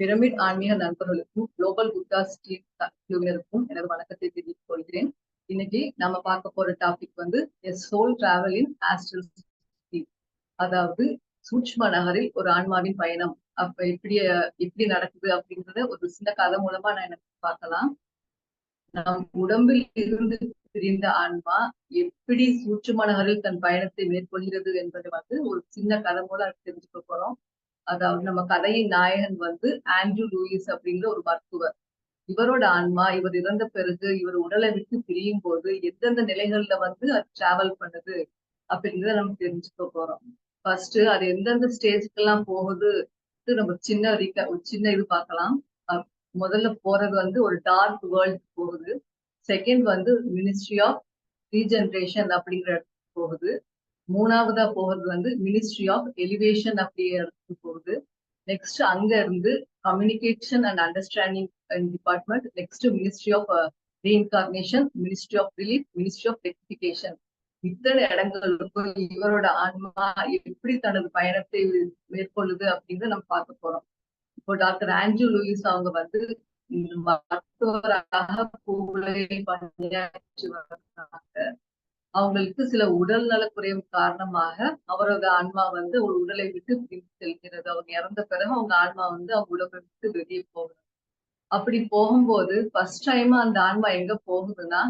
Pyramid ஆன்மீக நண்பர்களுக்கும் global குட்டாஸ் team குழுவினருக்கும் எனது வணக்கத்தை தெரிவித்துக் கொள்கிறேன். இன்னைக்கு நம்ம பார்க்க போற டாபிக் வந்து a soul travel in astral அதாவது சூட்ச்ம நகரில் ஒரு ஆன்மாவின் பயணம். அப்ப எப்படி எப்படி நடக்குது அப்படின்றத ஒரு சின்ன கதை மூலமா நான் எனக்கு பார்க்கலாம். நம் உடம்பில் இருந்து பிரிந்த ஆன்மா எப்படி சூட்சும நகரில் தன் பயணத்தை மேற்கொள்கிறது என்பதை வந்து ஒரு சின்ன கதை மூலம் தெரிஞ்சுக்க போறோம். அதாவது நம்ம கதையின் நாயகன் வந்து ஆண்ட்ரூ லூயிஸ் அப்படிங்கிற ஒரு மருத்துவர். இவரோட ஆன்மா இவர் இறந்த பிறகு இவர் உடலை விட்டு பிரியும் போது எந்தெந்த நிலைகள்ல வந்து அது டிராவல் பண்ணுது அப்படிங்கிறத நம்ம தெரிஞ்சுக்க போறோம். ஃபர்ஸ்ட் அது எந்தெந்த ஸ்டேஜ்க்கெல்லாம் போகுது நம்ம சின்ன ஒரு சின்ன இது பார்க்கலாம். முதல்ல போறது வந்து ஒரு டார்க் வேர்ல்டு போகுது. செகண்ட் வந்து மினிஸ்ட்ரி ஆஃப் ரீஜென்ரேஷன் அப்படிங்கிற இடத்துக்கு போகுது. மூணாவதா போகிறது வந்து மினிஸ்ட்ரி ஆஃப் எலிவேஷன் அப்படிங்கிற போகுது. நெக்ஸ்ட் அங்க இருந்து communication and understanding department next ministry of reincarnation ministry of relief ministry of rectification இத்தனை இடங்களுக்கும் இவரோட ஆன்மா எப்படி தனது பயணத்தை மேற்கொள்ளுது அப்படின்னு நம்ம பார்க்க போறோம். இப்போ டாக்டர் ஆண்ட்ரூ லூயிஸ் அவங்க வந்து மருத்துவராக பூலை பணியாற்றி வர்றாங்க. அவங்களுக்கு சில உடல் நலக்குறைவு காரணமாக அவரோட ஆன்மா வந்து ஒரு உடலை விட்டு பிரிந்து செல்கிறது. அவங்க இறந்த பிறகு அவங்க ஆன்மா வந்து அவங்க உடலை விட்டு வெளியே போகுது அப்படி போகும்போது ஃபர்ஸ்ட் டைம் அந்த ஆன்மா எங்க போகுதுன்னா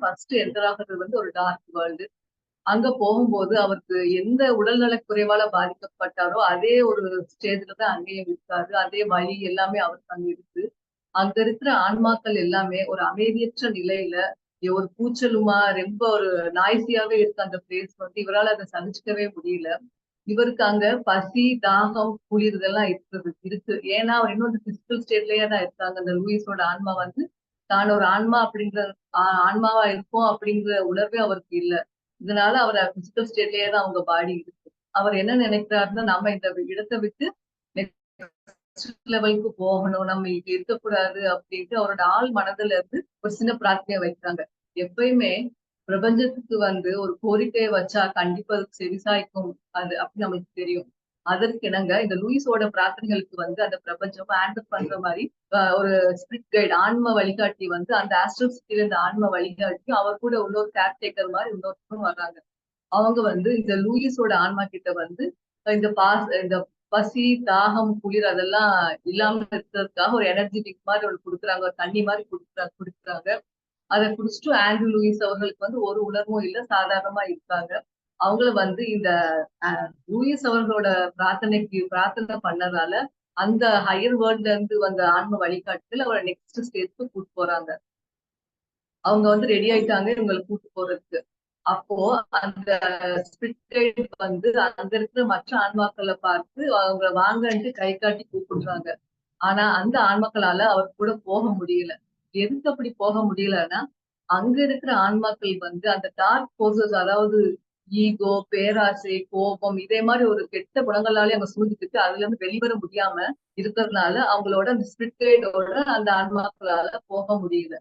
ஃபர்ஸ்ட் என்டர் ஆகுறது வந்து ஒரு டார்க் வேர்ல்டு அங்க போகும்போது அவருக்கு எந்த உடல்நல குறைவால பாதிக்கப்பட்டாரோ அதே ஒரு ஸ்டேஜ்ல தான் அங்கேயும் இருக்காரு. அதே வழி எல்லாமே அவருக்கு அங்க இருக்கு. அங்க இருக்கிற ஆன்மாக்கள் எல்லாமே ஒரு அமைதியற்ற நிலையில ஒரு கூச்சலுமா ரொம்ப ஒரு நாய்ஸியாவே இருக்கு அந்த பிளேஸ் வந்து இவரால் அதை சகிச்சுக்கவே முடியல. இவருக்கு அங்க பசி தாகம் குளிர் இதெல்லாம் இருக்குது இருக்கு. ஏன்னா அவர் இன்னும் அந்த பிசிக்கல் ஸ்டேட்லயே தான் இருக்காங்க. அந்த லூயிஸோட ஆன்மா வந்து தான் ஒரு ஆன்மா அப்படிங்கிற ஆன்மாவா இருக்கும் அப்படிங்கிற உணர்வே அவருக்கு இல்லை. இதனால அவர் பிசிக்கல் ஸ்டேட்லயே தான் அவங்க பாடி இருக்கு. அவர் என்ன நினைக்கிறாருன்னா நம்ம இந்த இடத்தை விட்டு லெவலுக்கு போகணும் நம்ம இங்க இருக்கக்கூடாது அப்படின்ட்டு அவரோட ஆள் மனதுல இருந்து ஒரு சின்ன பிரார்த்தனையை வைக்கிறாங்க. எப்பயுமே பிரபஞ்சத்துக்கு வந்து ஒரு கோரிக்கையை வச்சா கண்டிப்பா அதுக்கு செவிசாய்க்கும் அது அப்படின்னு நம்மளுக்கு தெரியும். அதற்கு இணங்க இந்த லூயிஸோட பிரார்த்தனைகளுக்கு வந்து அந்த பிரபஞ்சம் ஆன்சர் பண்ற மாதிரி ஒரு ஸ்பிரிட் கைட் ஆன்ம வழிகாட்டி வந்து அந்த ஆஸ்ட்ரல் சிட்டில இந்த ஆன்ம வழிகாட்டி அவர் கூட இன்னொரு கேர் மாதிரி இன்னொருத்தரும் வர்றாங்க. அவங்க வந்து இந்த லூயிஸோட ஆன்மா கிட்ட வந்து இந்த பாஸ் இந்த பசி தாகம் குளிர் அதெல்லாம் இல்லாம இருக்கிறதுக்காக ஒரு எனர்ஜெட்டிக் மாதிரி ஒரு கொடுக்குறாங்க. ஒரு தண்ணி மாதிரி கொடுக்குறாங்க கொடுக்குறாங்க. அதை குடிச்சிட்டு ஆண்ட்ரூ லூயிஸ் அவர்களுக்கு வந்து ஒரு உணர்வும் இல்லை சாதாரணமா இருக்காங்க. அவங்கள வந்து இந்த லூயிஸ் அவர்களோட பிரார்த்தனைக்கு பிரார்த்தனை பண்ணதால அந்த ஹையர் வேர்ல்ட்ல இருந்து வந்த ஆன்ம வழிகாட்டுதல் அவரை நெக்ஸ்ட் ஸ்டேஜ்க்கு கூட்டு போறாங்க. அவங்க வந்து ரெடி ஆயிட்டாங்க இவங்களை கூட்டு போறதுக்கு. அப்போ அந்த ஸ்பிரிட் வந்து அங்க இருக்கிற மற்ற ஆன்மாக்களை பார்த்து அவங்கள வாங்கன்ட்டு கை காட்டி கூப்பிடுறாங்க. ஆனா அந்த ஆன்மாக்களால அவர் கூட போக முடியல. எதுக்கு அப்படி போக முடியலன்னா அங்க இருக்கிற ஆன்மாக்கள் வந்து அந்த டார்க் போர்சஸ் அதாவது ஈகோ பேராசை கோபம் இதே மாதிரி ஒரு கெட்ட குணங்களாலே அவங்க சூழ்ந்துக்கிட்டு அதுல இருந்து வெளிவர முடியாம இருக்கிறதுனால அவங்களோட அந்த ஸ்பிரிட்டோட அந்த ஆன்மாக்களால போக முடியல.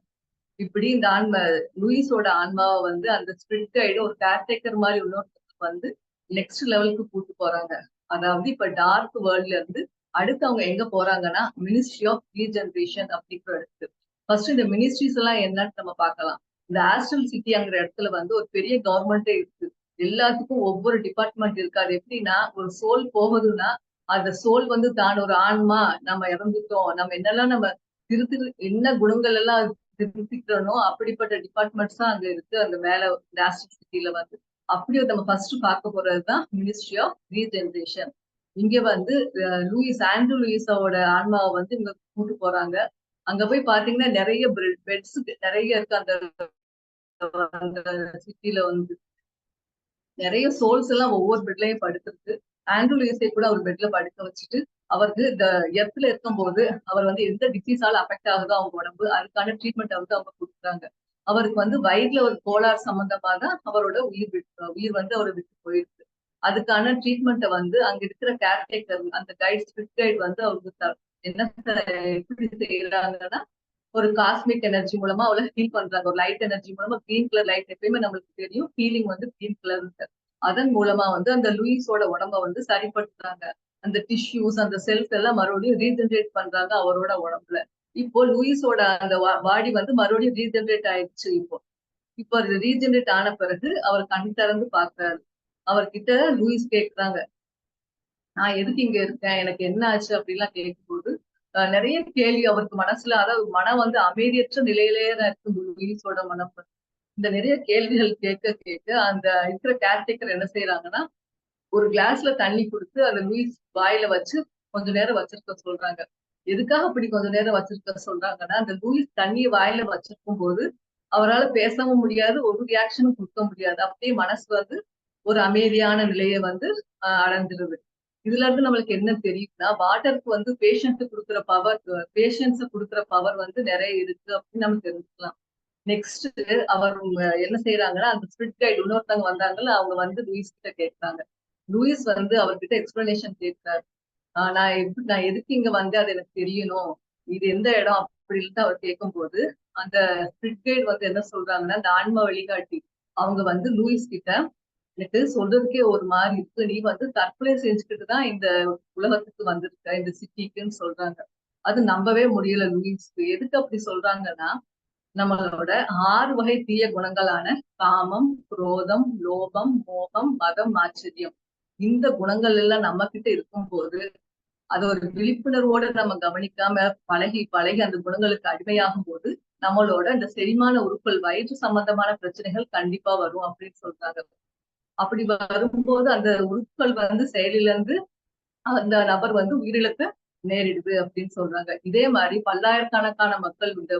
இப்படி இந்த ஆன்மா லூயிஸோட ஆன்மாவை வந்து அந்த ஸ்பிரிட் கைடு ஒரு கேர்டேக்கர் மாதிரி இன்னொருத்தருக்கு வந்து நெக்ஸ்ட் லெவலுக்கு கூட்டு போறாங்க. அதாவது இப்ப டார்க் வேர்ல்ட்ல இருந்து அடுத்து அவங்க எங்க போறாங்கன்னா மினிஸ்ட்ரி ஆஃப் ரீஜென்ரேஷன் அப்படிங்கிற இடத்துக்கு. ஃபர்ஸ்ட் இந்த மினிஸ்ட்ரிஸ் எல்லாம் என்னன்னு நம்ம பார்க்கலாம். இந்த ஆஸ்ட்ரல் சிட்டிங்கிற இடத்துல வந்து ஒரு பெரிய கவர்மெண்டே இருக்கு. எல்லாத்துக்கும் ஒவ்வொரு டிபார்ட்மெண்ட் இருக்கு. அது எப்படின்னா ஒரு சோல் போகுதுன்னா அந்த சோல் வந்து தான் ஒரு ஆன்மா. நம்ம இறந்துட்டோம். நம்ம என்னெல்லாம் நம்ம திரு திரு என்ன குணங்கள் எல்லாம் திருத்திக்கிறோம் அப்படிப்பட்ட டிபார்ட்மெண்ட்ஸ் தான் அங்க இருக்கு. அந்த மேல பிளாஸ்டிக் சிட்டில வந்து. அப்படி நம்ம ஃபர்ஸ்ட் பார்க்க போறதுதான் மினிஸ்ட்ரி ஆஃப் ரீஜென்ரேஷன் இங்க வந்து லூயிஸ் ஆண்ட்ரூ லூயிஸோட ஆன்மாவை வந்து இங்க கூட்டு போறாங்க. அங்க போய் பாத்தீங்கன்னா நிறைய பெட்ஸ் நிறைய இருக்கு. அந்த அந்த சிட்டில வந்து நிறைய சோல்ஸ் எல்லாம் ஒவ்வொரு பெட்லயும் படுத்திருக்கு. ஆண்ட்ரூ லூயிஸை கூட அவர் பெட்ல படுக்க வச்சுட்டு அவருக்கு இந்த எர்த்ல இருக்கும் போது அவர் வந்து எந்த டிசீஸால அஃபெக்ட் ஆகுதோ அவங்க உடம்பு அதுக்கான ட்ரீட்மெண்ட் வந்து அவங்க கொடுக்குறாங்க. அவருக்கு வந்து வயிறுல ஒரு கோளாறு சம்பந்தமா தான் அவரோட உயிர் உயிர் வந்து அவரை விட்டு போயிருக்கு. அதுக்கான ட்ரீட்மெண்ட்டை வந்து அங்க இருக்கிற கேர்டேக்கர் அந்த கைட் ஸ்பிரிட் கைட் வந்து அவருக்கு என்ன எப்படி செய்யறாங்கன்னா ஒரு காஸ்மிக் எனர்ஜி மூலமா அவளை ஹீல் பண்றாங்க. ஒரு லைட் எனர்ஜி மூலமா கிரீன் கலர் லைட் எப்பயுமே நம்மளுக்கு தெரியும். ஃபீலிங் வந்து கிரீன் கலர் அதன் மூலமா வந்து அந்த லூயிஸோட உடம்ப வந்து சரிப்படுத்துறாங்க. அந்த டிஷ்யூஸ் அந்த செல்ஸ் எல்லாம் மறுபடியும் ரீஜென்ரேட் பண்றாங்க அவரோட உடம்புல. இப்போ லூயிஸோட அந்த பாடி வந்து மறுபடியும் ரீஜென்ரேட் ஆயிடுச்சு இப்போ. இப்போ அது ரீஜென்ரேட் ஆன பிறகு அவர் கண் திறந்து பாக்குறாரு அவர்கிட்ட லூயிஸ் கேக்குறாங்க. நான் எதுக்கு இங்க இருக்கேன்? எனக்கு என்ன ஆச்சு? அப்படிலாம் கேட்கும்போது நிறைய கேள்வி அவருக்கு மனசுல. அதாவது மனம் வந்து அமைதியற்ற நிலையிலேயே தான் இருக்கு லூயிஸோட மனம் வந்து. இந்த நிறைய கேள்விகள் கேட்க கேட்க அந்த இருக்கிற கேர்டேக்கர் என்ன செய்யறாங்கன்னா ஒரு கிளாஸ்ல தண்ணி கொடுத்து அந்த லூயிஸ் வாயில வச்சு கொஞ்ச நேரம் வச்சிருக்க சொல்றாங்க. எதுக்காக அப்படி கொஞ்ச நேரம் வச்சிருக்க சொல்றாங்கன்னா அந்த லூயிஸ் தண்ணியை வாயில வச்சிருக்கும் போது அவரால் பேசவும் முடியாது ஒரு ரியாக்ஷனும் கொடுக்க முடியாது. அப்படியே மனசு வந்து ஒரு அமைதியான நிலையை வந்து அடைஞ்சிருது. இதுல இருந்து நம்மளுக்கு என்ன தெரியுதுன்னா வாட்டருக்கு வந்து பேஷண்ட்டு கொடுக்குற பவர் பேஷண்ட்ஸ் கொடுக்குற பவர் வந்து நிறைய இருக்கு அப்படின்னு நம்ம தெரிஞ்சுக்கலாம். நெக்ஸ்ட் அவர் என்ன செய்யறாங்கன்னா அந்த ஸ்பிரிட் கைடு இன்னொருத்தவங்க வந்தாங்கல்ல அவங்க வந்து லூயிஸ் கிட்ட கேட்கறாங்க லூயிஸ் வந்து அவர்கிட்ட எக்ஸ்பிளனேஷன் கேட்கிறாரு ஆஹ் நான் எப்படி நான் எதுக்கு இங்க வந்து அது எனக்கு தெரியணும்? இது எந்த இடம்? அப்படின்னு அவர் கேட்கும்போது அந்த ஸ்பிரிட் கைடு வந்து என்ன சொல்றாங்கன்னா அந்த ஆன்ம வழிகாட்டி அவங்க வந்து லூயிஸ் கிட்ட எனக்கு சொல்றதுக்கே ஒரு மாதிரி இருக்கு. நீ வந்து தற்கொலை செஞ்சுக்கிட்டு தான் இந்த உலகத்துக்கு வந்திருக்க இந்த சிட்டிக்குன்னு சொல்றாங்க. அது நம்பவே முடியல லூயிஸ்க்கு. எதுக்கு அப்படி சொல்றாங்கன்னா நம்மளோட ஆறு வகை தீய குணங்களான காமம் குரோதம் லோபம் மோகம் மதம் ஆச்சரியம். இந்த குணங்கள் எல்லாம் நம்ம கிட்ட இருக்கும்போது அது ஒரு விழிப்புணர்வோட நம்ம கவனிக்காம பழகி பழகி அந்த குணங்களுக்கு அடிமையாகும் போது நம்மளோட இந்த செரிமான உறுப்புகள் வயிற்று சம்பந்தமான பிரச்சனைகள் கண்டிப்பா வரும் அப்படின்னு சொல்றாங்க. அப்படி வரும்போது அந்த உறுப்புகள் வந்து செயலிலிருந்து அந்த நபர் வந்து உயிரிழக்க நேரிடுது அப்படின்னு சொல்றாங்க. இதே மாதிரி பல்லாயிரக்கணக்கான மக்கள் இந்த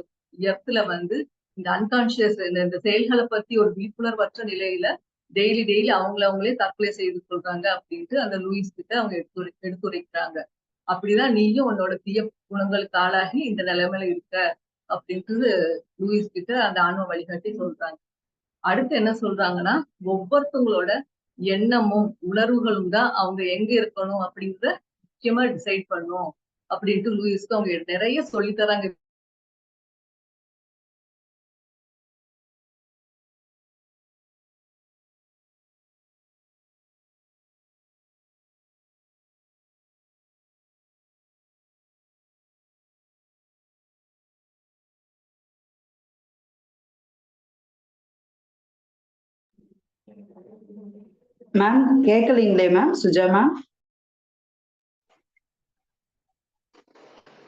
எர்த்ல வந்து இந்த அன்கான்சியஸ் இந்த செயல்களை பத்தி ஒரு விழிப்புணர்வற்ற நிலையில டெய்லி டெய்லி அவங்கள அவங்களே தற்கொலை செய்து சொல்றாங்க அப்படின்ட்டு அந்த லூயிஸ் கிட்ட அவங்க எடுத்துரை எடுத்துரைக்கிறாங்க. அப்படிதான் நீயும் உன்னோட தீய குணங்களுக்கு ஆளாகி இந்த நிலைமையில இருக்க அப்படின்ட்டு லூயிஸ் கிட்ட அந்த ஆன்ம வழிகாட்டி சொல்றாங்க. அடுத்து என்ன சொல்றாங்கன்னா ஒவ்வொருத்தவங்களோட எண்ணமும் உணர்வுகளும் தான் அவங்க எங்க இருக்கணும் அப்படிங்கிறத முக்கியமா டிசைட் பண்ணும் அப்படின்ட்டு லூயிஸ்க்கு அவங்க நிறைய சொல்லித்தராங்க. மேம் கேட்கலீங்களே மேம் சுஜா மேம்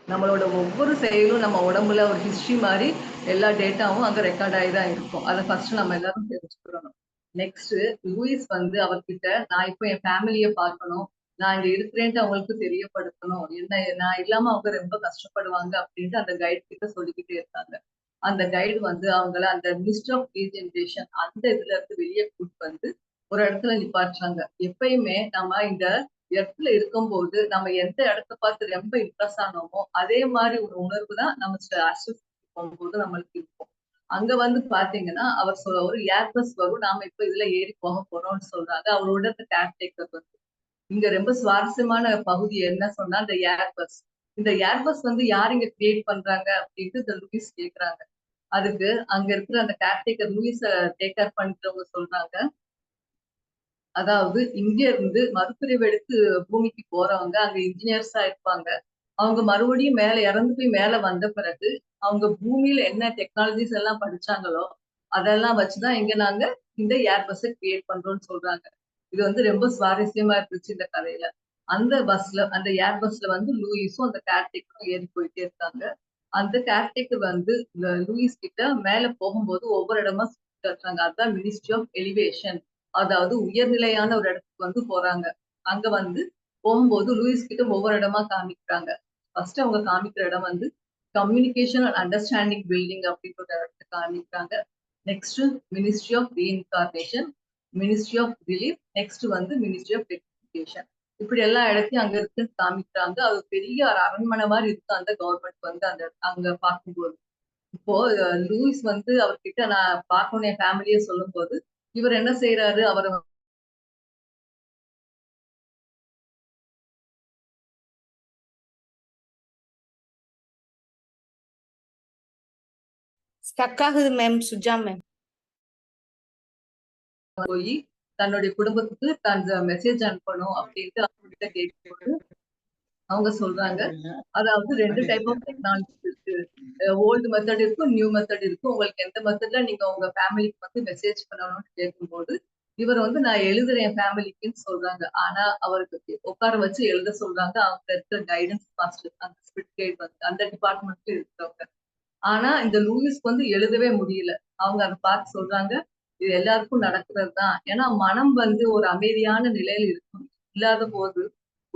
நம்மளோட ஒவ்வொரு செயலும் நம்ம உடம்புல ஒரு ஹிஸ்டரி மாதிரி எல்லா டேட்டாவும் அங்க ரெக்கார்ட் ஆகி தான் இருக்கும். அதை ஃபர்ஸ்ட் நம்ம எல்லாரும் தெரிஞ்சுக்கிறோம் நெக்ஸ்ட் லூயிஸ் வந்து அவர்கிட்ட நான் இப்போ என் ஃபேமிலியை பார்க்கணும். நான் இங்க இருக்கிறேன்ட்டு அவங்களுக்கு தெரியப்படுத்தணும். என்ன நான் இல்லாம அவங்க ரொம்ப கஷ்டப்படுவாங்க அப்படின்ட்டு அந்த கைடு கிட்ட சொல்லிக்கிட்டே இருக்காங்க அந்த கைடு வந்து அவங்கள அந்த மிஸ்ட் ஆஃப் ரீஜென்ரேஷன் அந்த இதுல இருந்து வெளியே கூட்டு வந்து ஒரு இடத்துல நிப்பாட்டுறாங்க. எப்பயுமே நம்ம இந்த இடத்துல இருக்கும்போது நம்ம எந்த இடத்த பார்த்து ரொம்ப இம்ப்ரெஸ் ஆனோமோ அதே மாதிரி ஒரு உணர்வு தான் நம்ம போகும்போது நம்மளுக்கு இருக்கும். அங்க வந்து பாத்தீங்கன்னா அவர் சொல்ல ஒரு ஏர்பஸ் வரும். நாம இப்ப இதுல ஏறி போக போறோம்னு சொல்றாங்க. அவரோட கேர்டேக்கர் வந்து. இங்க ரொம்ப சுவாரஸ்யமான பகுதி என்ன சொன்னா இந்த ஏர்பஸ் இந்த ஏர்பஸ் வந்து யார் இங்க கிரியேட் பண்றாங்க அப்படின்ட்டு இந்த லூயிஸ் கேக்குறாங்க. அதுக்கு அங்க இருக்கிற அந்த கேர்டேக்கர் லூயிஸ டேக் கேர் பண்றவங்க சொல்றாங்க. அதாவது இங்க இருந்து மறுபிரிவு எடுத்து பூமிக்கு போறவங்க அங்க இன்ஜினியர்ஸா இருப்பாங்க. அவங்க மறுபடியும் மேல இறந்து போய் மேல வந்த பிறகு அவங்க பூமியில என்ன டெக்னாலஜிஸ் எல்லாம் படிச்சாங்களோ அதெல்லாம் வச்சுதான் இங்க நாங்க இந்த ஏர் பஸ்ஸை கிரியேட் பண்றோம்னு சொல்றாங்க. இது வந்து ரொம்ப சுவாரஸ்யமா இருந்துச்சு இந்த கதையில. அந்த பஸ்ல அந்த ஏர் பஸ்ல வந்து லூயிஸும் அந்த கேர்டேக்கரும் ஏறி போயிட்டே இருக்காங்க. அந்த கேர்டேக்கர் வந்து இந்த லூயிஸ் கிட்ட மேல போகும்போது ஒவ்வொரு இடமா சுத்தி காட்டுறாங்க அதுதான் மினிஸ்ட்ரி ஆஃப் எலிவேஷன் அதாவது உயர்நிலையான ஒரு இடத்துக்கு வந்து போறாங்க. அங்க வந்து போகும்போது லூயிஸ் கிட்ட ஒவ்வொரு இடமா காமிக்கிறாங்க. ஃபர்ஸ்ட் அவங்க காமிக்கிற இடம் வந்து கம்யூனிகேஷன் அண்ட் அண்டர்ஸ்டாண்டிங் பில்டிங் அப்படின்ற ஒரு இடத்த காமிக்கிறாங்க. Next ministry of reincarnation ministry of relief next வந்து மினிஸ்ட்ரி ஆஃப் எஜுகேஷன் இப்படி எல்லா இடத்தையும் அங்க இருக்கு காமிக்கிறாங்க. அது பெரிய ஒரு அரண்மனை மாதிரி இருக்கு அந்த கவர்மெண்ட் வந்து அந்த அங்க பார்க்கும்போது. இப்போ லூயிஸ் வந்து அவர்கிட்ட நான் பார்க்கணும் என் ஃபேமிலியை சொல்லும் போது இவர் என்ன செய்யறாரு அவர் ஸ்டக் ஆகுது மேம் சுஜா மேம் போய் தன்னுடைய குடும்பத்துக்கு தன் மெசேஜ் அனுப்பணும் அப்படின்ட்டு அவங்ககிட்ட கேட்கும்போது அவங்க சொல்றாங்க. அதாவது ரெண்டு டைப் ஆஃப் டெக்னாலஜி இருக்கு. ஓல்டு மெத்தட் இருக்கும் நியூ மெத்தட் இருக்கும். உங்களுக்கு எந்த மெத்தட்ல நீங்க உங்க ஃபேமிலிக்கு வந்து மெசேஜ் பண்ணணும்னு கேட்கும்போது இவர் வந்து நான் எழுதுறேன் ஃபேமிலிக்குன்னு சொல்றாங்க. ஆனா அவருக்கு உட்கார வச்சு எழுத சொல்றாங்க. அவங்க இருக்கிற கைடன்ஸ் மாஸ்டர் அந்த ஸ்பிரிட் கைட் வந்து அந்த டிபார்ட்மெண்ட்ல இருக்கிறவங்க. ஆனா இந்த லூயிஸ்க்கு வந்து எழுதவே முடியல. அவங்க அதை பார்த்து சொல்றாங்க இது எல்லாருக்கும் நடக்கிறது தான் ஏன்னா மனம் வந்து ஒரு அமைதியான நிலையில இருக்கும். இல்லாத போது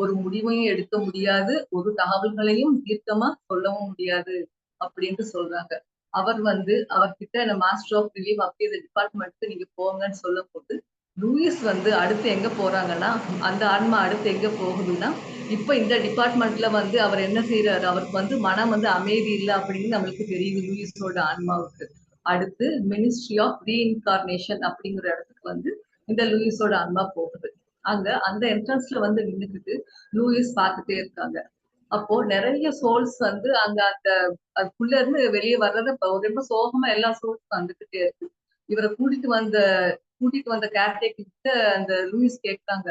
ஒரு முடிவையும் எடுக்க முடியாது ஒரு தகவல்களையும் தீர்க்கமா சொல்லவும் முடியாது அப்படின்ட்டு சொல்றாங்க. அவர் வந்து அவர்கிட்ட இந்த மாஸ்டர் ஆஃப் ரிலீவ் அப்படி இந்த டிபார்ட்மெண்ட்க்கு நீங்க போங்கன்னு சொல்லும் போது லூயிஸ் வந்து அடுத்து எங்க போறாங்கன்னா அந்த ஆன்மா அடுத்து எங்க போகுதுன்னா இப்ப இந்த டிபார்ட்மெண்ட்ல வந்து அவர் என்ன செய்யறாரு அவருக்கு வந்து மனம் வந்து அமைதி இல்லை அப்படின்னு நம்மளுக்கு தெரியுது லூயிஸோட ஆன்மாவுக்கு. அடுத்து மினிஸ்ட்ரி ஆஃப் ரீஇன்கார்னேஷன் அப்படிங்கிற இடத்துக்கு வந்து இந்த லூயிஸோட ஆன்மா போகுது. அங்க அந்த என்ட்ரன்ஸ்ல வந்து நின்றுக்கிட்டு லூயிஸ் பார்த்துட்டே இருக்காங்க. அப்போ நிறைய சோல்ஸ் வந்து அங்க அந்த அதுக்குள்ள இருந்து வெளியே வர்றத ரொம்ப சோகமா எல்லா சோல்ஸ் வந்துகிட்டே இருக்கு. இவரை கூட்டிட்டு வந்த கூட்டிட்டு வந்த கேர்டேக்கிட்ட அந்த லூயிஸ் கேட்டாங்க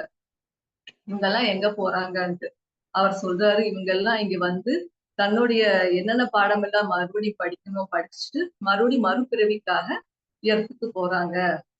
இவங்க எல்லாம் எங்க போறாங்கன்ட்டு. அவர் சொல்றாரு இவங்க எல்லாம் இங்க வந்து தன்னுடைய என்னென்ன பாடம் எல்லாம் மறுபடியும் படிக்கணும் படிச்சுட்டு மறுபடியும் மறுபிறவிக்காக இடத்துக்கு போறாங்க.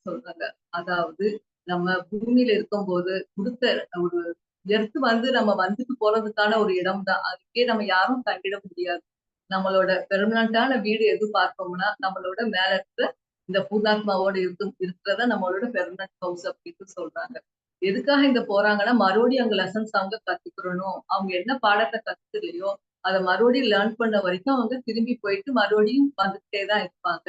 சொல்றாங்க. அதாவது நம்ம பூமியில இருக்கும் போது கொடுத்த ஒரு எர்த்து வந்து நம்ம வந்துட்டு போறதுக்கான ஒரு இடம் தான் அதுக்கே நம்ம யாரும் தங்கிட முடியாது. நம்மளோட பெர்மனண்டான வீடு எது பார்த்தோம்னா நம்மளோட மேல இருக்கிற இந்த பூதாத்மாவோட இருக்கும் இருக்கிறத நம்மளோட பெர்மனன்ட் ஹவுஸ் அப்படின்னு சொல்றாங்க. எதுக்காக இந்த போறாங்கன்னா மறுபடியும் அங்க லெசன்ஸ் அவங்க கத்துக்கிறணும். அவங்க என்ன பாடத்தை கத்துக்கலையோ அதை மறுபடியும் லேர்ன் பண்ண வரைக்கும் அவங்க திரும்பி போயிட்டு மறுபடியும் வந்துட்டே தான் இருப்பாங்க.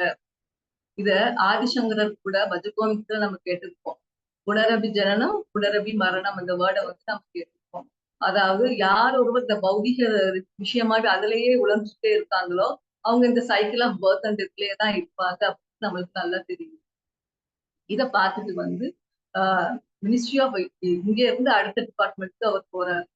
இத ஆதிசங்கரர் கூட பஜகோமித்துல நம்ம கேட்டிருப்போம். புனரபி ஜனனம் புனரபி மரணம் அந்த வேர்டை வந்து நம்ம கேட்டிருப்போம் அதாவது யார் ஒருவர் இந்த பௌதிக விஷயமாவே அதுலயே உழந்துட்டே இருக்காங்களோ அவங்க இந்த சைக்கிள் ஆஃப் பர்த் அண்ட் டெத்லயே தான் இருப்பாங்க அப்படின்னு நம்மளுக்கு நல்லா தெரியும். இத பார்த்துட்டு வந்து ஆஹ் மினிஸ்ட்ரி ஆஃப் இங்க இருந்து அடுத்த டிபார்ட்மெண்ட்க்கு அவர் போறாரு.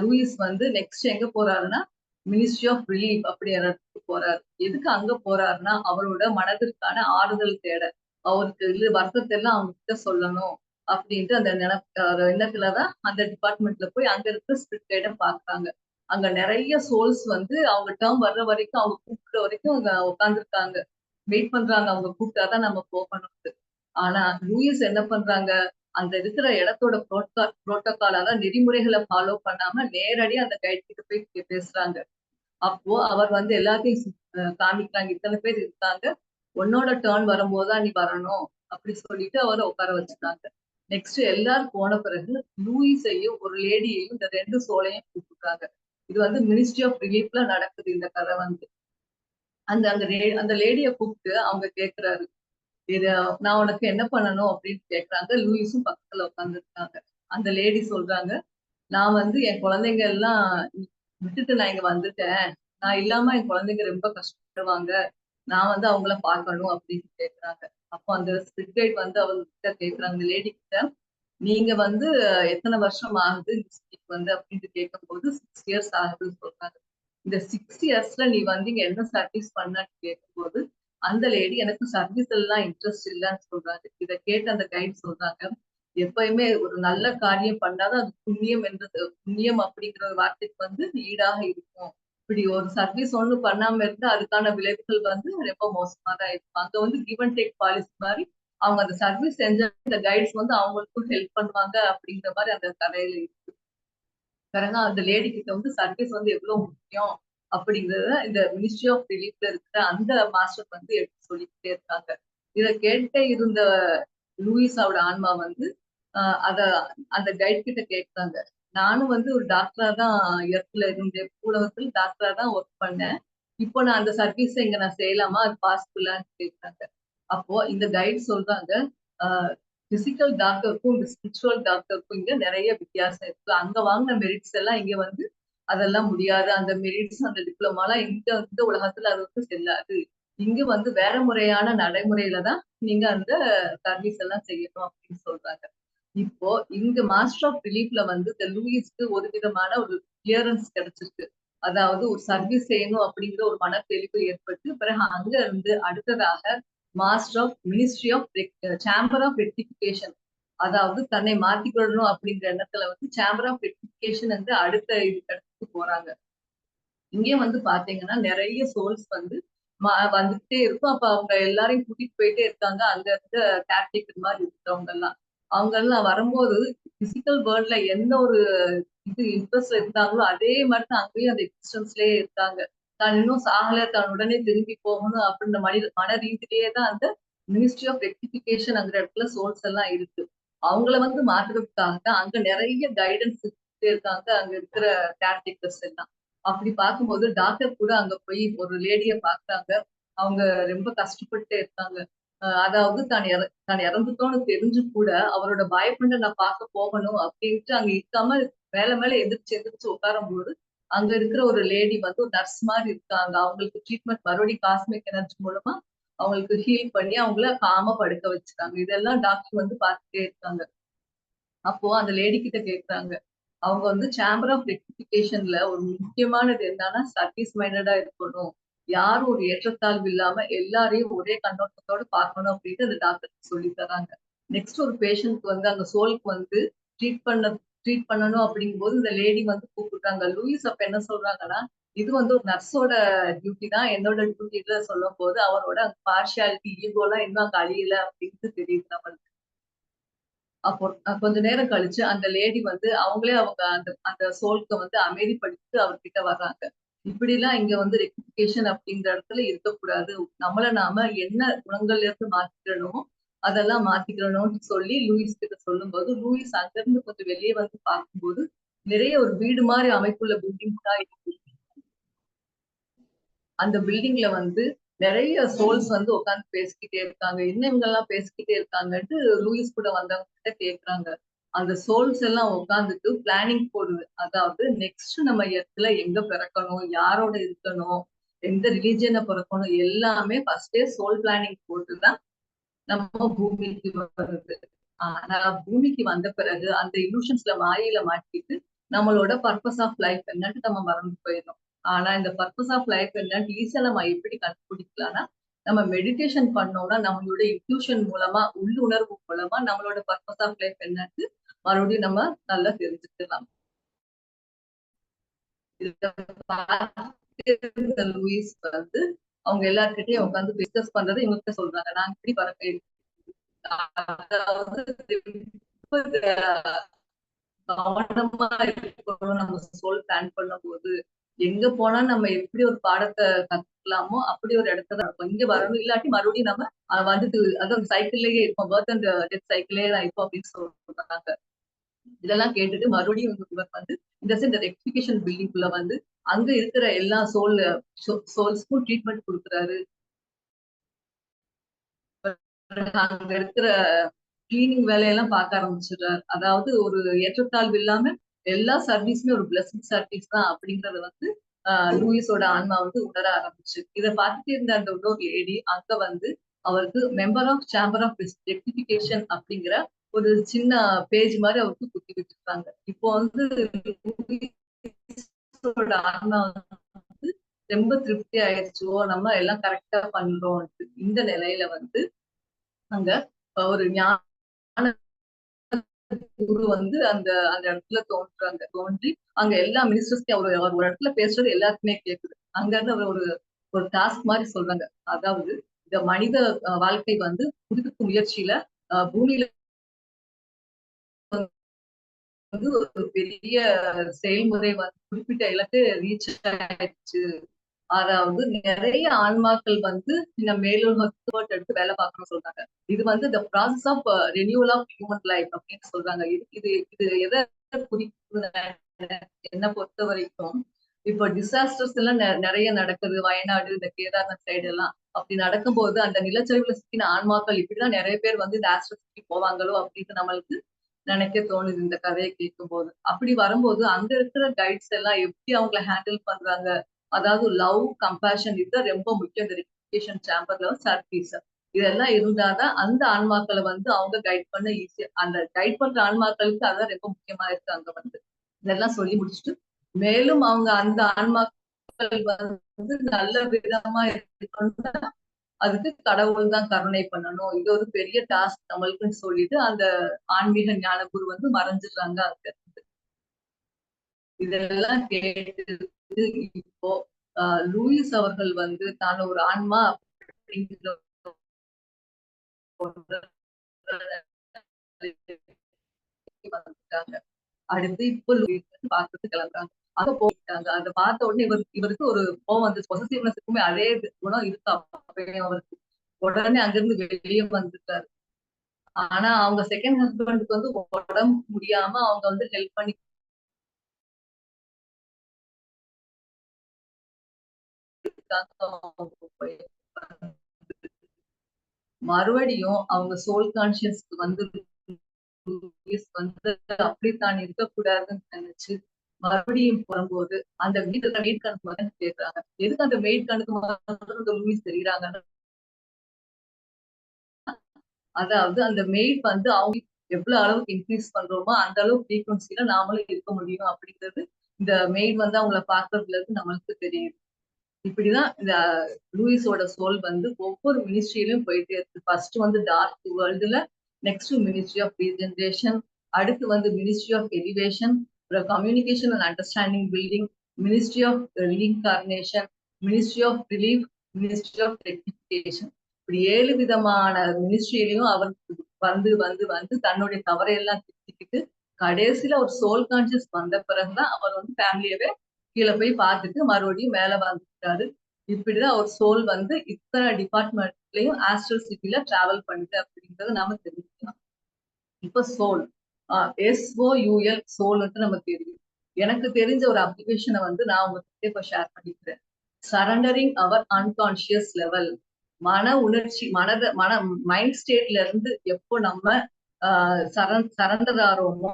லூயிஸ் வந்து நெக்ஸ்ட் எங்க போறாருன்னா மினிஸ்ட்ரி ஆஃப் ரிலீஃப் அப்படிங்கிற இடத்துக்கு போறாரு. எதுக்கு அங்க போறாருன்னா அவரோட மனதிற்கான ஆறுதல் தேட அவருக்கு இது வருத்தத்தை எல்லாம் அவங்க கிட்ட சொல்லணும் அப்படின்ட்டு அந்த நினைப்பு எண்ணத்துலதான் அந்த டிபார்ட்மெண்ட்ல போய் அங்க இருக்கிற ஸ்பிரிட் கைட பாக்குறாங்க. அங்க நிறைய சோல்ஸ் வந்து அவங்க டேர்ம் வர்ற வரைக்கும் அவங்க கூப்பிடுற வரைக்கும் அங்க உட்காந்துருக்காங்க வெயிட் பண்றாங்க அவங்க கூப்பிட்டாதான் நம்ம போகணும்னு ஆனா லூயிஸ் என்ன பண்றாங்க? அந்த இருக்கிற இடத்தோட புரோட்டோகால் புரோட்டோகால் நெறிமுறைகளை ஃபாலோ பண்ணாம நேரடியா அந்த கைட் கிட்ட போய் பேசுறாங்க. அப்போ அவர் வந்து எல்லாத்தையும் காமிக்கிறாங்க. இத்தனை பேர் இருக்காங்க. உன்னோட டேர்ன் வரும்போதுதான் நீ வரணும் அப்படி சொல்லிட்டு அவரை உட்கார வச்சுட்டாங்க. நெக்ஸ்ட் எல்லாரும் போன பிறகு லூயிஸையும் ஒரு லேடியையும் இந்த ரெண்டு சோலையும் கூப்பிட்டாங்க. இது வந்து மினிஸ்ட்ரி ஆஃப் ரிலீஃப்ல நடக்குது இந்த கதை வந்து. அந்த அந்த அந்த லேடிய கூப்பிட்டு அவங்க கேக்குறாரு. இது நான் உனக்கு என்ன பண்ணணும் அப்படின்னு கேக்குறாங்க. லூயிஸும் பக்கத்துல உட்காந்துருக்காங்க அந்த லேடி சொல்றாங்க நான் வந்து என் குழந்தைங்க எல்லாம் விட்டுட்டு நான் இங்க வந்துட்டேன். நான் இல்லாம என் குழந்தைங்க ரொம்ப கஷ்டப்படுவாங்க. நான் வந்து அவங்கள பார்க்கணும் அப்படின்னு கேக்குறாங்க. அப்போ அந்த ஸ்பிரிட் கைட் வந்து அவங்க கிட்ட கேக்குறாங்க லேடி கிட்ட நீங்க வந்து எத்தனை வருஷம் ஆகுது வந்து? அப்படின்ட்டு கேட்கும் போது சிக்ஸ் இயர்ஸ் ஆகுதுன்னு சொல்றாங்க. இந்த சிக்ஸ் இயர்ஸ்ல நீ வந்து இங்க என்ன சர்வீஸ் பண்ணன்னு கேட்கும்போது அந்த லேடி எனக்கு சர்வீஸ் எல்லாம் இன்ட்ரெஸ்ட் இல்லைன்னு சொல்றாங்க. இதை கேட்டு அந்த கைட் சொல்றாங்க. எப்பயுமே ஒரு நல்ல காரியம் பண்ணாதான் அது புண்ணியம் என்றது புண்ணியம் அப்படிங்கிற வார்த்தைக்கு வந்து ஈடாக இருக்கும். இப்படி ஒரு சர்வீஸ் ஒண்ணு பண்ணாம இருந்தா அதுக்கான விளைவுகள் வந்து ரொம்ப மோசமா தான் இருக்கும். அங்க வந்து கிவ் அண்ட் டேக் பாலிசி மாதிரி அவங்க அந்த சர்வீஸ் செஞ்ச இந்த கைட்ஸ் வந்து அவங்களுக்கும் ஹெல்ப் பண்ணுவாங்க அப்படிங்கிற மாதிரி அந்த கதையில இருக்கு. பிறகு அந்த லேடி கிட்ட வந்து சர்வீஸ் வந்து எவ்வளவு முக்கியம் அப்படிங்கறத இந்த மினிஸ்ட்ரி ஆஃப் ரிலீஃப்ல இருக்கிற அந்த மாஸ்டர் வந்து எடுத்து சொல்லிக்கிட்டே இருக்காங்க. இதை கேட்டே இருந்த லூயிஸாவோட ஆன்மா வந்து அத அந்த கைட் கிட்ட கேட்கிறாங்க நானும் வந்து ஒரு டாக்டரா தான் எர்த்ல இருந்த கூடவத்தில் டாக்டரா தான் ஒர்க் பண்ணேன். இப்போ நான் அந்த சர்வீஸ் இங்க நான் செய்யலாமா? அது பாசிபிளான்னு கேட்குறாங்க அப்போ இந்த கைட் சொல்றாங்க பிசிக்கல் டாக்டருக்கும் இந்த ஸ்பிரிச்சுவல் டாக்டருக்கும் இங்க நிறைய வித்தியாசம் இருக்கு. அங்க வாங்கின மெரிட்ஸ் எல்லாம் இங்க வந்து அதெல்லாம் முடியாது. அந்த மெரிட்ஸ் அந்த டிப்ளமாலாம் இங்க இந்த உலகத்துல அது வந்து செல்லாது. இங்க வந்து வேற முறையான நடைமுறையில தான் நீங்க அந்த சர்வீஸ் எல்லாம் செய்யணும் அப்படின்னு சொல்றாங்க. இப்போ இங்க மாஸ்டர் ஆஃப் ரிலீஃப்ல வந்து இந்த லூயிஸ்க்கு ஒரு விதமான ஒரு கிளியரன்ஸ் கிடைச்சிருக்கு. அதாவது ஒரு சர்வீஸ் செய்யணும் அப்படிங்கிற ஒரு மன தெளிவு ஏற்பட்டு பிறகு அங்க இருந்து அடுத்ததாக master of ministry of chamber of rectification அதாவது தன்னை மாத்திக்கொள்ளணும் அப்படிங்கிற எண்ணத்துல வந்து சேம்பர் ஆஃப் ரெக்டிபிகேஷன் வந்து அடுத்த இது இடத்துக்கு போறாங்க. இங்கே வந்து பாத்தீங்கன்னா நிறைய சோல்ஸ் வந்து ம- வந்துட்டே இருக்கும். அப்ப அவங்க எல்லாரையும் கூட்டிட்டு போயிட்டே இருக்காங்க. அங்க இருந்து கேர்டேக்கர் மாதிரி இருக்கிறவங்க எல்லாம் அவங்க எல்லாம் வரும்போது பிசிக்கல் வேர்ல்ட்ல எந்த ஒரு இது இன்ட்ரெஸ்ட்ல இருந்தாங்களோ அதே மாதிரி தான் அங்கேயும் அந்த எக்ஸிஸ்டன்ஸ்லயே இருக்காங்க. தான் இன்னும் சாகல தான் உடனே திரும்பி போகணும் அப்படின்ற மனித மன ரீதியிலேயே தான் அந்த மினிஸ்ட்ரி ஆஃப் ரெக்டிபிகேஷன் அங்கிற இடத்துல சோல்ஸ் எல்லாம் இருக்கு. அவங்கள வந்து மாற்றுறதுக்காக தான் அங்க நிறைய கைடன்ஸ் இருக்காங்க அங்க இருக்கிற கேர்டேக்கர்ஸ் எல்லாம். அப்படி பார்க்கும்போது டாக்டர் கூட அங்க போய் ஒரு லேடிய பாக்குறாங்க அவங்க ரொம்ப கஷ்டப்பட்டு இருக்காங்க. அதாவது தான் இற தான் இறந்துட்டோன்னு தெரிஞ்சு கூட அவரோட பயப்பண்ட நான் பார்க்க போகணும் அப்படின்ட்டு அங்க இருக்காம மேல மேல எதிர்த்து எதிர்த்து உட்காரும் போது அங்க இருக்கிற ஒரு லேடி வந்து ஒரு நர்ஸ் மாதிரி இருக்காங்க. அவங்களுக்கு ட்ரீட்மெண்ட் மறுபடியும் காஸ்மிக் எனர்ஜி மூலமா அவங்களுக்கு ஹீல் பண்ணி அவங்கள காம படுக்க வச்சுட்டாங்க. இதெல்லாம் டாக்டர் வந்து பார்த்துட்டே இருக்காங்க. அப்போ அந்த லேடி கிட்ட கேக்குறாங்க. அவங்க வந்து சேம்பர் ஆஃப் ரெக்டிபிகேஷன்ல ஒரு முக்கியமானது என்னன்னா சர்வீஸ் மைண்டடா இருக்கணும். யாரும் ஒரு ஏற்றத்தாழ்வு இல்லாம எல்லாரையும் ஒரே கண்ணோட்டத்தோட பார்க்கணும் அப்படின்னு அந்த டாக்டர் சொல்லி தராங்க. நெக்ஸ்ட் ஒரு பேஷண்ட்க்கு வந்து அந்த சோலுக்கு வந்து ட்ரீட் பண்ண ட்ரீட் பண்ணணும் அப்படிங்கும்போது இந்த லேடி வந்து கூப்பிட்டாங்க. லூயிஸ் அப்ப என்ன சொல்றாங்கன்னா இது வந்து ஒரு நர்ஸோட டியூட்டி தான். என்னோட டியூட்டில சொல்லும் போது அவரோட பார்ஷியாலிட்டி ஈகோலாம் இன்னும் அங்க அழியல அப்படின்னு தெரியுது நம்மளுக்கு. அப்போ கொஞ்ச நேரம் கழிச்சு அந்த லேடி வந்து அவங்களே அவங்க அந்த அந்த சோல்க்கு வந்து அமைதிப்படுத்திட்டு அவர்கிட்ட வர்றாங்க. இப்படி எல்லாம் இங்க வந்து ரெக்டிபிகேஷன் அப்படிங்கிற இடத்துல இருக்கக்கூடாது. நம்மள நாம என்ன குணங்கள்ல இருந்து மாத்திக்கணுமோ அதெல்லாம் மாத்திக்கணும்னு சொல்லி லூயிஸ் கிட்ட சொல்லும்போது லூயிஸ் அங்கிருந்து கொஞ்சம் வெளியே வந்து பார்க்கும்போது நிறைய ஒரு வீடு மாதிரி அமைப்புள்ள பில்டிங்ஸ் தான் இருக்கு. அந்த பில்டிங்ல வந்து நிறைய சோல்ஸ் வந்து உட்காந்து பேசிக்கிட்டே இருக்காங்க. என்ன இவங்க எல்லாம் பேசிக்கிட்டே இருக்காங்கன்ட்டு லூயிஸ் கூட வந்தவங்க கிட்ட கேக்குறாங்க. அந்த சோல்ஸ் எல்லாம் உட்காந்துட்டு பிளானிங் போடுது. அதாவது நெக்ஸ்ட் நம்ம இடத்துல எங்க பிறக்கணும் யாரோட இருக்கணும் எந்த ரிலீஜனை பிறக்கணும் எல்லாமே ஃபர்ஸ்டே சோல் பிளானிங் போட்டுதான் நம்ம பூமிக்கு வருது. ஆனா பூமிக்கு வந்த பிறகு அந்த illusions-ல மாட்டிட்டு நம்மளோட பர்பஸ் ஆஃப் லைஃப் என்னன்ட்டு நம்ம மறந்து போயிடும் ஆனா இந்த பர்பஸ் ஆஃப் லைஃப் என்னன்னு ஈஸியா நம்ம எப்படி கண்டுபிடிக்கலாம்னா நம்ம மெடிடேஷன் பண்ணோம்னா நம்மளோட இன்ட்யூஷன் மூலமா உள்ளுணர்வு மூலமா நம்மளோட பர்பஸ் ஆஃப் லைஃப் என்னன்னு மறுபடியும் நம்ம நல்லா தெரிஞ்சுக்கலாம். லூயிஸ் வந்து அவங்க எல்லார்கிட்டயும் உட்காந்து டிஸ்கஸ் பண்றதை இவங்க சொல்றாங்க. நாங்க எப்படி பறக்க அதாவது கவனமா இருக்கணும் நம்ம சொல் பிளான் பண்ணும்போது எங்க போனா நம்ம எப்படி ஒரு பாடத்தை கத்துக்கலாமோ அப்படி ஒரு இடத்துல இருக்கும். இங்க வரணும் இல்லாட்டி மறுபடியும் நம்ம வந்துட்டு அதான் சைக்கிள்லயே இருப்போம் பர்த் அண்ட் டெத் சைக்கிளே தான் இருப்போம் அப்படின்னு சொல்றாங்க. இதெல்லாம் கேட்டுட்டு மறுபடியும் இவர் வந்து இந்த இந்த ரெக்டிபிகேஷன் பில்டிங் குள்ள வந்து அங்க இருக்கிற எல்லா சோல் சோல்ஸ்க்கும் ட்ரீட்மெண்ட் கொடுக்குறாரு. அங்க இருக்கிற கிளீனிங் வேலையெல்லாம் பார்க்க ஆரம்பிச்சிடுறாரு. அதாவது ஒரு ஏற்றத்தாழ்வு இல்லாம எல்லா சர்வீஸுமே ஒரு பிளஸிங் சர்வீஸ் தான் அப்படிங்கறத வந்து ஆஹ் லூயிஸோட ஆன்மா வந்து உணர ஆரம்பிச்சு. இதை பார்த்துட்டு இருந்த அந்த இன்னொரு லேடி அங்க வந்து அவருக்கு member of chamber of rectification அப்படிங்கிற ஒரு சின்ன பேஜ் மாதிரி அவருக்கு குத்தி வச்சிருக்காங்க இப்போ வந்து ஆன்மா வந்து ரொம்ப திருப்தி ஆயிடுச்சோ நம்ம எல்லாம் கரெக்டா பண்றோம் இந்த நிலையில வந்து அங்க ஒரு ஞான குரு வந்து அந்த அந்த இடத்துல தோன்றாங்க. தோன்றி அங்க எல்லா மினிஸ்டர்ஸ்க்கும் அவர் அவர் ஒரு இடத்துல பேசுறது எல்லாருக்குமே கேக்குது. அங்க இருந்து அவர் ஒரு ஒரு டாஸ்க் மாதிரி சொல்றாங்க. அதாவது இந்த மனித வாழ்க்கை வந்து புதுப்பிக்கும் முயற்சியில பூமியில வந்து ஒரு பெரிய செயல்முறை வந்து குறிப்பிட்ட இலக்கு ரீச் ஆயிடுச்சு. அதாவது நிறைய ஆன்மாக்கள் வந்து இந்த மேலுலகத்தோட எடுத்து வேலை பார்க்கணும்னு சொல்றாங்க. இது வந்து the process of renewal of human life அப்படின்னு சொல்றாங்க. இது இது இது எதை குறிக்குதுன்னா என்ன பொறுத்த வரைக்கும் இப்போ டிசாஸ்டர்ஸ் எல்லாம் நிறைய நடக்குது. வயநாடு இந்த கேதார்நாத் சைடு எல்லாம். அப்படி நடக்கும்போது அந்த நிலச்சரிவுல சிக்கின ஆன்மாக்கள் இப்படிதான் நிறைய பேர் வந்து இந்த ஆஸ்ட்ரஸ்க்கு போவாங்களோ அப்படின்னு நம்மளுக்கு நினைக்க தோணுது இந்த கதையை கேட்கும் போது அப்படி வரும்போது அங்க இருக்கிற கைட்ஸ் எல்லாம் எப்படி அவங்கள ஹேண்டில் பண்றாங்க? அதாவது லவ் கம்பேஷன் இதுதான் ரொம்ப முக்கியம். இந்த ரெக்டிஃபிகேஷன் சேம்பர்ல சர்வீஸ் இதெல்லாம் இருந்தாதான் அந்த ஆன்மாக்களை வந்து அவங்க கைட் பண்ண ஈஸியா அந்த கைட் பண்ற ஆன்மாக்களுக்கு அதான் ரொம்ப முக்கியமா இருக்கு அங்க வந்து. இதெல்லாம் சொல்லி முடிச்சுட்டு மேலும் அவங்க அந்த ஆன்மாக்கள் வந்து நல்ல விதமா இருக்கணும்னா அதுக்கு கடவுள் தான் கருணை பண்ணணும் இது ஒரு பெரிய டாஸ்க் நம்மளுக்குன்னு சொல்லிட்டு அந்த ஆன்மீக ஞானகுரு வந்து மறைஞ்சிடுறாங்க அங்க இருந்து. இதெல்லாம் கேட்டு இப்போ ஆஹ் லூயிஸ் அவர்கள் வந்து தான் ஒரு ஆன்மா அப்படிங்கிற அடுத்து இப்போ லூயிஸ் பார்க்கறது கிளம்புறாங்க அங்க போயிட்டாங்க. அதை பார்த்த உடனே இவர் இவருக்கு ஒரு கோவம் வந்து பொசசிவ்னஸ் இருக்குமே அதே குணம் இருக்கு? அவருக்கு. உடனே அங்கிருந்து வெளியே வந்துட்டாரு. ஆனா அவங்க செகண்ட் ஹஸ்பண்டுக்கு வந்து உடம்பு முடியாம அவங்க வந்து ஹெல்ப் பண்ணி மறுபடியும் அவங்க சோல் கான்சியஸ்க்கு வந்து லூயிஸ் வந்து அப்படித்தான் இருக்கக்கூடாதுன்னு நினைச்சு மறுபடியும் போகும்போது அந்த வீட்டுல மெயிட் கணக்கு மகன் கேட்கிறாங்க எதுக்கு அந்த மெயிட் கணக்கு மகன் இந்த லூயிஸ் தெரியுறாங்க அதாவது அந்த மெயிட் வந்து அவங்க எவ்வளவு அளவுக்கு இன்க்ரீஸ் பண்றோமோ அந்த அளவு ஃப்ரீக்வன்சில நாமளும் இருக்க முடியும் அப்படிங்கிறது இந்த மெயில் வந்து அவங்கள பாக்குறதுல இருந்து நம்மளுக்கு தெரியுது. இப்படிதான் இந்த லூயிஸோட சோல் வந்து ஒவ்வொரு மினிஸ்ட்ரியிலும் போயிட்டே இருக்கு. ஃபர்ஸ்ட் வந்து டார்க் வேர்ல்டுல நெக்ஸ்ட் மினிஸ்ட்ரி ஆஃப் ரீஜென்ரேஷன் அடுத்து வந்து மினிஸ்ட்ரி ஆஃப் எலிவேஷன் அப்புறம் communication and understanding building ministry of reincarnation ministry of relief ministry of இப்படி ஏழு விதமான மினிஸ்ட்ரியிலையும் அவர் வந்து வந்து வந்து தன்னுடைய தவறையெல்லாம் திருத்திக்கிட்டு கடைசியில ஒரு சோல் கான்சியஸ் வந்த பிறகுதான் அவர் வந்து ஃபேமிலியவே கீழே போய் பார்த்துட்டு மறுபடியும் மேல வந்துட்டாரு. இப்படிதான் அவர் சோல் வந்து இத்தனை டிபார்ட்மெண்ட்லயும் ஆஸ்ட்ரல் சிட்டில டிராவல் பண்ணுது அப்படிங்கறத நாம தெரிஞ்சுக்கலாம் இப்ப சோல் எஸ்ஓயூஎல் சோல்ன்ட்டு நமக்கு தெரியும். எனக்கு தெரிஞ்ச ஒரு அப்ளிகேஷனை வந்து நான் உங்ககிட்ட இப்ப ஷேர் பண்ணிக்கிறேன். சரண்டரிங் அவர் அன்கான்சியஸ் லெவல் மன உணர்ச்சி மனத மன மைண்ட் ஸ்டேட்ல இருந்து எப்போ நம்ம ஆஹ் சரண் சரண்டர் ஆறோமோ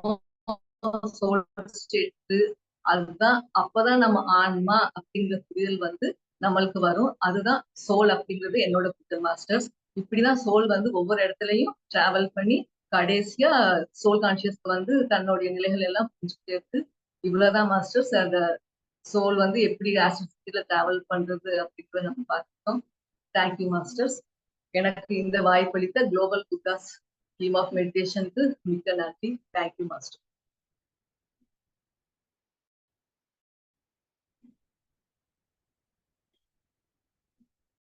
சோல் ஸ்டேட்டு அதுதான் அப்பதான் நம்ம ஆன்மா அப்படிங்கிற புரிதல் வந்து நம்மளுக்கு வரும். அதுதான் சோல் அப்படிங்கிறது என்னோட புத்தர் மாஸ்டர்ஸ் இப்படிதான் சோல் வந்து ஒவ்வொரு இடத்துலயும் டிராவல் பண்ணி கடைசியா சோல் கான்சியஸ் வந்து தன்னுடைய நிலைகள் எல்லாம் புரிஞ்சுக்கிட்டே இருக்கு. இவ்வளவுதான் மாஸ்டர்ஸ் அந்த சோல் வந்து எப்படி ஆசிட்ல டிராவல் பண்றது அப்படின்றத நம்ம பார்த்துட்டோம். தேங்க்யூ மாஸ்டர்ஸ் எனக்கு இந்த வாய்ப்பளித்த குளோபல் புத்தாஸ் டீம் ஆஃப் மெடிடேஷனுக்கு மிக்க நன்றி. Thank you master